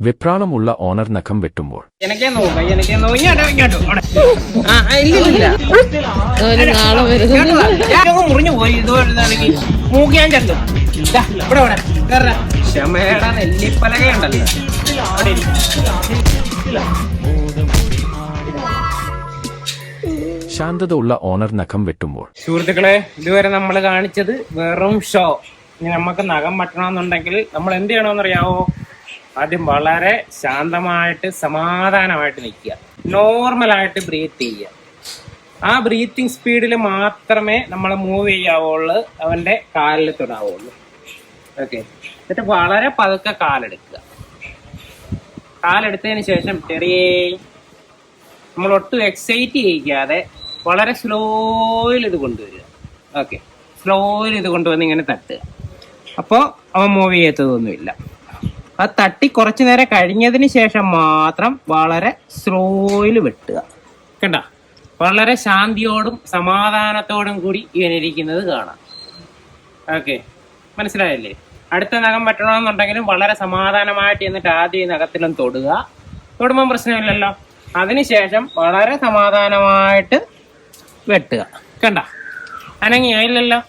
വെപ്രാളമുള്ള owner നഖം വെട്ടുമ്പോൾ. ശാന്തത ഉള്ള ഓണർ നഖം വെട്ടുമ്പോൾ. സുഹൃത്തുക്കളെ ഇതുവരെ നമ്മൾ കാണിച്ചത് വെറും ഷോ. ഇനി നമുക്ക് നഖം വെട്ടണമെന്നുണ്ടെങ്കിൽ നമ്മൾ എന്ത് ചെയ്യണമെന്നറിയാവോ? ആദ്യം വളരെ ശാന്തമായിട്ട് സമാധാനമായിട്ട് നിൽക്കുക. നോർമലായിട്ട് ബ്രീത്ത് ചെയ്യുക. ആ ബ്രീത്തിങ് സ്പീഡിൽ മാത്രമേ നമ്മൾ മൂവ് ചെയ്യാവുള്ളൂ അവന്റെ കാലിൽ തൊടാവുള്ളൂ. ഓക്കെ എന്നിട്ട് വളരെ പതുക്കെ കാലെടുക്കുക. കാലെടുത്തതിന് ശേഷം ചെറിയ നമ്മൾ ഒട്ടും എക്സൈറ്റ് ചെയ്യിക്കാതെ വളരെ സ്ലോയിൽ ഇത് കൊണ്ടുവരിക. ഓക്കെ സ്ലോയിൽ ഇത് കൊണ്ടുവന്ന് ഇങ്ങനെ തട്ടുക. അപ്പോൾ അവൻ മൂവ് ചെയ്യത്തതൊന്നുമില്ല. അത് തട്ടി കുറച്ചു നേരം കഴിഞ്ഞതിന് ശേഷം മാത്രം വളരെ സ്ലോയിൽ വെട്ടുക. കണ്ട? വളരെ ശാന്തിയോടും സമാധാനത്തോടും കൂടി ഇവനിരിക്കുന്നത് കാണാം. ഓക്കെ. മനസ്സിലായല്ലേ? അടുത്ത നഖം പറ്റണമെന്നുണ്ടെങ്കിലും വളരെ സമാധാനമായിട്ട് എന്നിട്ട് ആദ്യം ഈ നഖത്തിലും തൊടുക. തൊടുമ്പം പ്രശ്നമില്ലല്ലോ. അതിനുശേഷം വളരെ സമാധാനമായിട്ട് വെട്ടുക. കണ്ട? അനങ്ങിയോ? ഇല്ലല്ലോ.